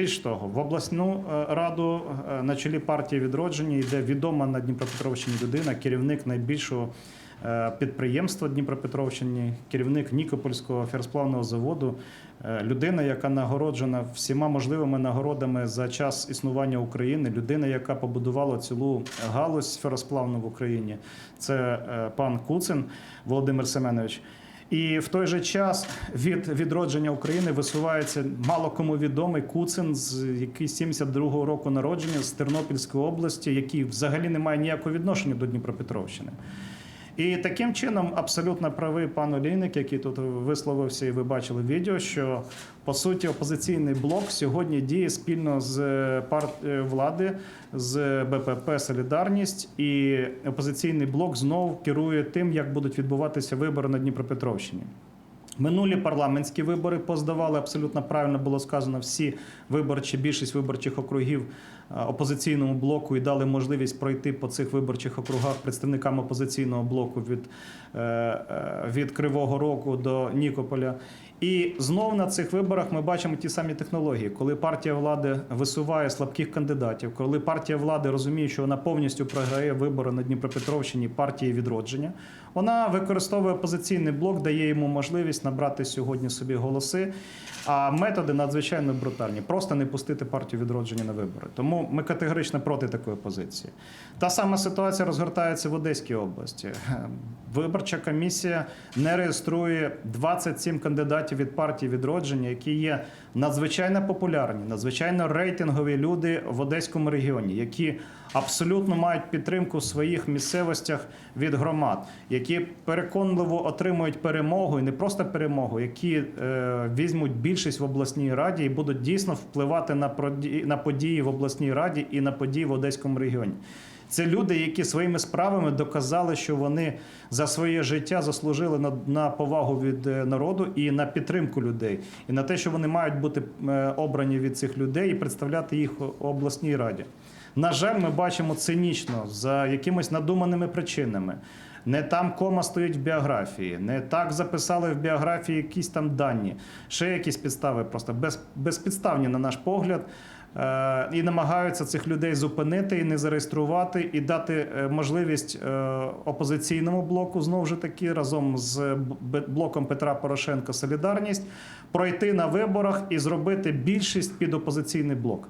Більш того, в обласну е, раду е, на чолі партії відродження йде відома на Дніпропетровщині людина, керівник найбільшого е, підприємства Дніпропетровщини, керівник Нікопольського ферсплавного заводу, людина, яка нагороджена всіма можливими нагородами за час існування України, людина, яка побудувала цілу галузь феросплавну в Україні. Це пан Куцин Володимир Семенович. І в той же час від відродження України висувається мало кому відомий Куцин, з який 72-го року народження з Тернопільської області, який взагалі не має ніякого відношення до Дніпропетровщини. І таким чином абсолютно правий пан Олійник, який тут висловився, і ви бачили відео, що по суті опозиційний блок сьогодні діє спільно з партією влади, з БПП Солідарність, і опозиційний блок знову керує тим, як будуть відбуватися вибори на Дніпропетровщині. Минулі парламентські вибори поздавали абсолютно правильно було сказано всі виборчі, більшість виборчих округів е, опозиційному блоку і дали можливість пройти по цих виборчих округах представникам опозиційного блоку від, е, е, від Кривого Рогу до Нікополя. І знов на цих виборах ми бачимо ті самі технології, коли партія влади висуває слабких кандидатів, коли партія влади розуміє, що вона повністю програє вибори на Дніпропетровщині партії відродження, вона використовує опозиційний блок, дає йому можливість набрати сьогодні собі голоси. А методи надзвичайно брутальні. Просто не пустити партію відродження на вибори. Тому ми категорично проти такої позиції. Та сама ситуація розгортається в Одеській області. Виборча комісія не реєструє 27 кандидатів від партії відродження, які є надзвичайно популярні, надзвичайно рейтингові люди в Одеському регіоні, які абсолютно мають підтримку в своїх місцевостях від громад, які переконливо отримують перемогу і не просто перемогу, які е, візьмуть більшість в обласній раді і будуть дійсно впливати на події в обласній раді і на події в Одеському регіоні. Це люди, які своїми справами доказали, що вони за своє життя заслужили на, на повагу від е, народу і на підтримку людей, і на те, що вони мають бути е, обрані від цих людей і представляти їх у обласній раді. На жаль, ми бачимо цинічно за якимись надуманими причинами. Не там кома стоїть в біографії, не так записали в біографії якісь там дані, ще якісь підстави, просто без, безпідставні, на наш погляд. Е, І намагаються цих людей зупинити і не зареєструвати, і дати е, можливість е, опозиційному блоку знову ж таки разом з блоком Петра Порошенка Солідарність пройти на виборах і зробити більшість під опозиційний блок.